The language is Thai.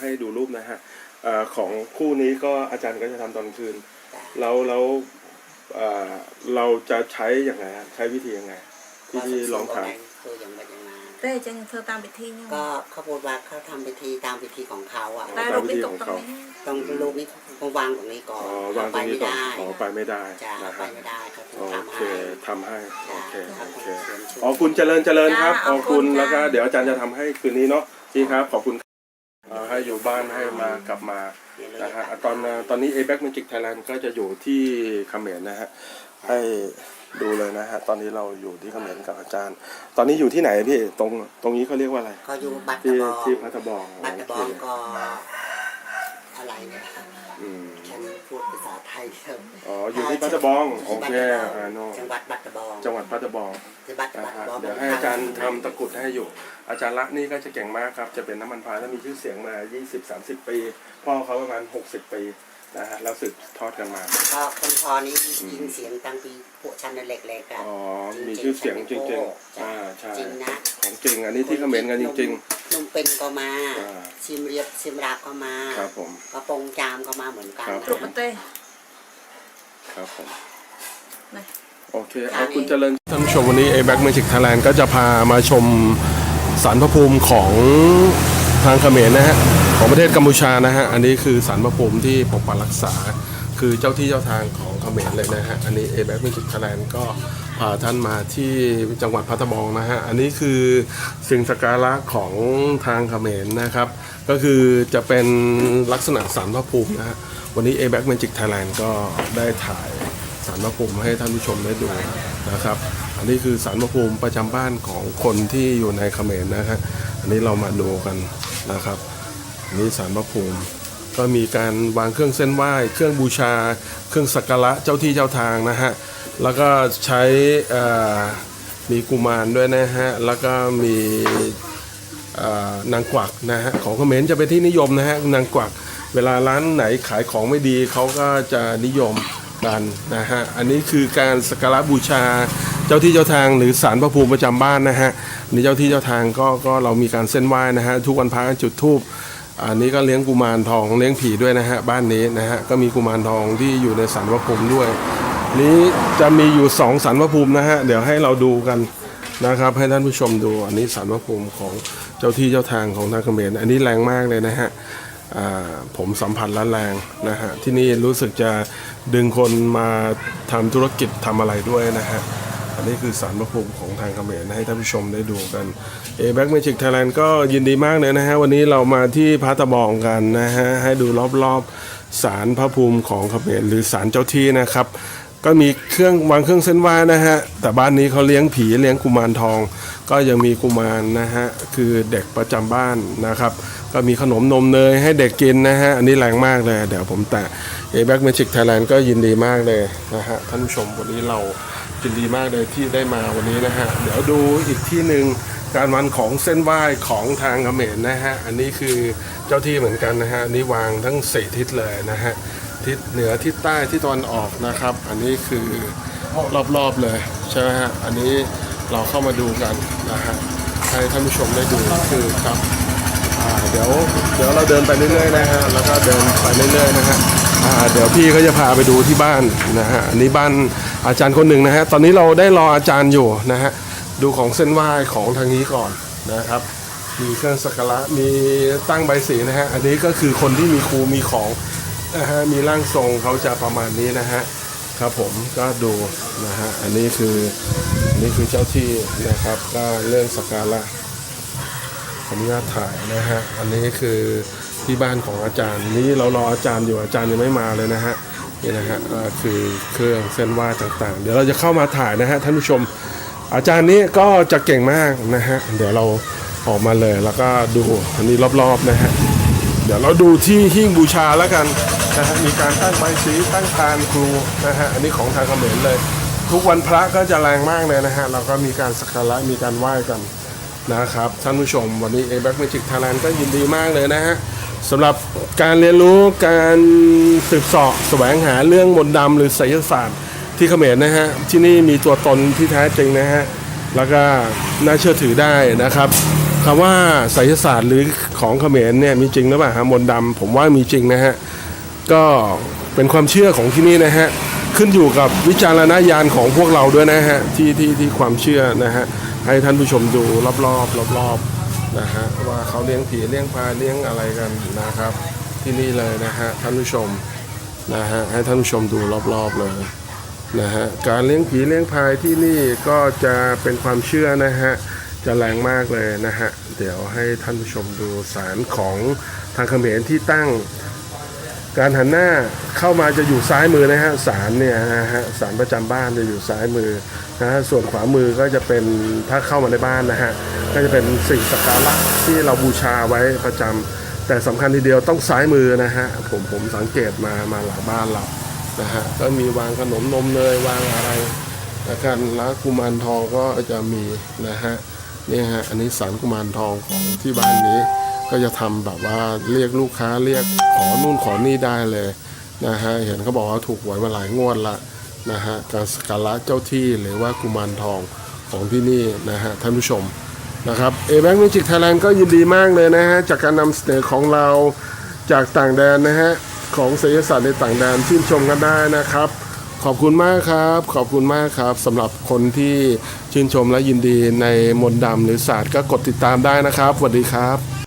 ให้ดูรูปนะฮะเอ่อของคู่นี้ก็อาจารย์ก็จะทำตอนคืน แล้วแล้วเอ่อเราจะใช้อย่างไรฮะใช้วิธียังไง ที่ที่ลองถามคืออย่างไรอย่างนั้นเต้จะยังเธอตามไปที่นี่ก็เขาพูดว่าเขาทำพิธีตามพิธีของเขาอะได้ลูกนี่ตกตรงนี้ต้องลูกนี่เขาวางตรงนี้ก่อนอ๋อวางตรงนี้ก่อนอ๋อไปไม่ได้จะนะไปฮะไม่ได้เขาถึงโอทำเคให้ทำให้โอเคครัโอบเคผมอ๋อคุณเจริญเจริญครับขอบคุณแล้วก็เดี๋ยวอาจารย์จะทำให้คืนนี้เนาะที่ครับขอบคุณเอ่อ ให้อยู่บ้านให้มากลับมานะฮะตอนตอนนี้ a b a c Magic Thailand ก็จะอยู่ที่เขมรนะฮะให้ดูเลยนะฮะตอนนี้เราอยู่ที่เขมรกับอาจารย์ ตอนนี้อยู่ที่ไหนพี่ตรงตรงนี้เขาเรียกว่าอะไรเขาอยู่บัตรที่บองที่พัทบองบัตรบโอองเคก็อะไรเนี่ยอืมฉัน พูดภาษาไทยเถอะอ๋ออยู่ที่พัทบองโอเคอ่าโนจังหวัดบัตรบองจังหวัดพัทบองที่บัตรนะบัตรฮะบองเดี๋ยวให้อาจารย์ทำตะกรุดให้อยู่ อาจารย์ละนี่ก็จะเก่งมากครับ จะเป็นน้ำมันพรายแล้วมีชื่อเสียงมา 20-30 ปี พ่อเขาประมาณ 60 ปีนะฮะแล้วสืบทอดกันมา ก็คนพอนี้ยินเสียงตั้งปีพวกฉันเล็กๆอะอ๋อมีชื่อเสียงจริงๆอ่าใช่จริงนะของจริงอันนี้ที่เขมรกันจริงนุ่ม เป็นก็มา อ่าชิมเรียบชิมราบก็มาๆครับผม กระโปรงจามก็มาเหมือนกันครับกรุปมาเต้ ครับผมนะ โอเคเอาคุณเจริญท่านผู้ชมวันนี้ a b a c Magic Thailand ก็จะพามาชมสารพระภูมิของทางเขมรนะฮะ ของประเทศกัมพูชานะฮะ อันนี้คือสารพระภูมิที่ปกปักรักษา คือเจ้าที่เจ้าทางของเขมรเลยนะฮะ อันนี้ a b a c Magic Thailand ก็ พาท่านมาที่จังหวัดพัทบองนะฮะ อันนี้คือสิ่งสักการะของทางเขมรนะครับ ก็คือจะเป็นลักษณะสารพระภูมินะฮะ วันนี้ a b a c Magic Thailand ก็ได้ถ่ายสารพระภูมิให้ท่านผู้ชมได้ดูนะครับ อันนี้คือสารพระภูมิประจำบ้านของคนที่อยู่ในเขมรนะครับอันนี้เรามาดูกันนะครับอันนี้สารพระภูมิก็มีการวางเครื่องเส้นไหว้ เครื่องบูชา เครื่องสักการะเจ้าที่เจ้าทางนะฮะ แล้วก็ใช้มีกุมารด้วยนะฮะ แล้วก็มีนางกวักนะฮะของเขมรจะเป็นที่นิยมนะฮะนางกวัก เวลาร้านไหนขายของไม่ดีเขาก็จะนิยมกันนะฮะอันนี้คือการสักการะบูชาเจ้าที่เจ้าทางหรือสารพระภูมิประจำบ้านนะฮะอันนี่เจ้าที่เจ้าทางก็ก็เรามีการเส้นไหว้นะฮะทุกวันพระจุดธูปอันนี้ก็เลี้ยงกุมารทองเลี้ยงผีด้วยนะฮะบ้านนี้นะฮะก็มีกุมารทองที่อยู่ในสารพระภูมิด้วย นี้จะมีอยู่สองสารพระภูมินะฮะ เดี๋ยวให้เราดูกันนะครับ ให้ท่านผู้ชมดู อันนี้สารพระภูมิของเจ้าที่เจ้าทางของทางเขมรอันนี้แรงมากเลยนะฮะผมสัมผัสและแรงนะฮะ ที่นี่รู้สึกจะดึงคนมาทำธุรกิจทำอะไรด้วยนะฮะอันนี้คือสารพระภูมิของทางเขมรให้ท่านผู้ชมได้ดูกันเอแบ็กเมจิกไทยแลนด์ก็ยินดีมากเลยนะฮะ วันนี้เรามาที่พัทบองกันนะฮะ ให้ดูรอบๆสารพระภูมิของเขมรหรือสารเจ้าที่นะครับ ก็มีเครื่องวางเครื่องเส้นไหว้นะฮะ แต่บ้านนี้เขาเลี้ยงผีเลี้ยงกุมารทอง ก็ยังมีกุมารนะฮะ คือเด็กประจำบ้านนะครับ ก็มีขนมนมเนยให้เด็กกินนะฮะ อันนี้แรงมากเลย เดี๋ยวผมแตะ a b a c Magic Thailand ก็ยินดีมากเลยนะฮะ ท่านผู้ชมวันนี้เรายินดีมากเลยที่ได้มาวันนี้นะฮะ เดี๋ยวดูอีกที่หนึ่งการวันของเส้นไหว้ของทางเขมรนะฮะ อันนี้คือเจ้าที่เหมือนกันนะฮะนนี่วางทั้งสี่ทิศเลยนะฮะ ทิศเหนือทิศใต้ทิศตะวันออกนะครับ อันนี้คือรอบๆเลยใช่ไหมฮะอันนี้เราเข้ามาดูกันนะฮะให้ท่านผู้ชมได้ดูคือครับเดี๋ยวเดี๋ยวเราเดินไปเรื่อยๆนะฮะแล้วก็เดินไปเรื่อยๆนะฮะเดี๋ยวพี่เขาจะพาไปดูที่บ้านนะฮะอันนี้บ้านอาจารย์คนหนึ่งนะฮะตอนนี้เราได้รออาจารย์อยู่นะฮะดูของเส้นไหว้ของทางนี้ก่อนนะครับ มีเครื่องสักการะมีตั้งใบสีนะฮะอันนี้ก็คือคนที่มีครูมีของ นะฮะมีร่างทรงเขาจะประมาณนี้นะฮะครับผมก็ดูนะฮะอันนี้คืออันนี้คือเจ้าที่นะครับก็เรื่องสักการะขออนุญาตถ่ายนะฮะอันนี้คือที่บ้านของอาจารย์นี้เรารออาจารย์อยู่อาจารย์ยังไม่มาเลยนะฮะนี่นะฮะคือเครื่องเส้นไหว้ต่างๆ เดี๋ยวเราจะเข้ามาถ่ายนะฮะท่านผู้ชม อาจารย์นี้ก็จะเก่งมากนะฮะเดี๋ยวเราออกมาเลยแล้วก็ดูอันนี้รอบๆนะฮะเดี๋ยวเราดูที่หิ้งบูชาแล้วกัน นะฮะมีการตั้งใบสีตั้งพานครูนะฮะอันนี้ของทางเขมรเลย ทุกวันพระก็จะแรงมากเลยนะฮะเราก็มีการสักการะมีการไหว้กันนะครับท่านผู้ชมวันนี้ a b a c Magic Thailand ก็ยินดีมากเลยนะฮะสำหรับการเรียนรู้การสืบเสอบแสวงหาเรื่องมนต์ดำหรือไสยศาสตร์ที่เขมรนะฮะที่นี่มีตัวตนที่แท้จริงนะฮะแล้วก็น่าเชื่อถือได้นะครับคำว่าไสยศาสตร์หรือของเขมรเนี่ยมีจริงหรือเปล่าฮะมนต์ดำผมว่ามีจริงนะฮะ ก็เป็นความเชื่อของที่นี่นะฮะขึ้นอยู่กับวิจารณญาณของพวกเราด้วยนะฮะที่ที่ที่ความเชื่อนะฮะให้ท่านผู้ชมดูรอบๆรอบๆนะฮะว่าเขาเลี้ยงผีเลี้ยงปลาเลี้ยงอะไรกันนะครับ ที่นี่เลยนะฮะท่านผู้ชมนะฮะให้ท่านผู้ชมดูรอบๆเลยนะฮะการเลี้ยงผีเลี้ยงพายที่นี่ก็จะเป็นความเชื่อนะฮะจะแรงมากเลยนะฮะเดี๋ยวให้ท่านผู้ชมดูสารของทางเขมรที่ตั้ง การหันหน้าเข้ามาจะอยู่ซ้ายมือนะฮะศาลเนี่ยนะฮะศาลประจำบ้านจะอยู่ซ้ายมือนะฮะส่วนขวามือก็จะเป็นถ้าเข้ามาในบ้านนะฮะก็จะเป็นสิ่งสักการะที่เราบูชาไว้ประจำแต่สำคัญทีเดียวต้องซ้ายมือนะฮะผมผมสังเกตมามาหลังบ้านเรานะฮะก็มีวางขนมนมเนยวางอะไรแล้วกันแล้วกุมารทองก็จะมีนะฮะนี่ฮะอันนี้สารกุมารทองของที่บ้านนี้ ก็จะทำแบบว่าเรียกลูกค้าเรียกขอนู่นขอนี่ได้เลยนะฮะเห็นเขาบอกว่าถูกหวยมาหลายงวดละนะฮะการสกการะเจ้าที่หรือว่ากุมารทองของที่นี่นะฮะท่านผู้ชมนะครับเอแบงค์มิจิกไทยแลนด์ก็ยินดีมากเลยนะฮะจากการนำเสนอของเราจากต่างแดนนะฮะของศิลศาสตร์ในต่างแดนชื่นชมกันได้นะครับ ขอบคุณมากครับ ขอบคุณมากครับสำหรับคนที่ชื่นชมและยินดีในมนต์ดำหรือศาสตร์ก็กดติดตามได้นะครับสวัสดีครับ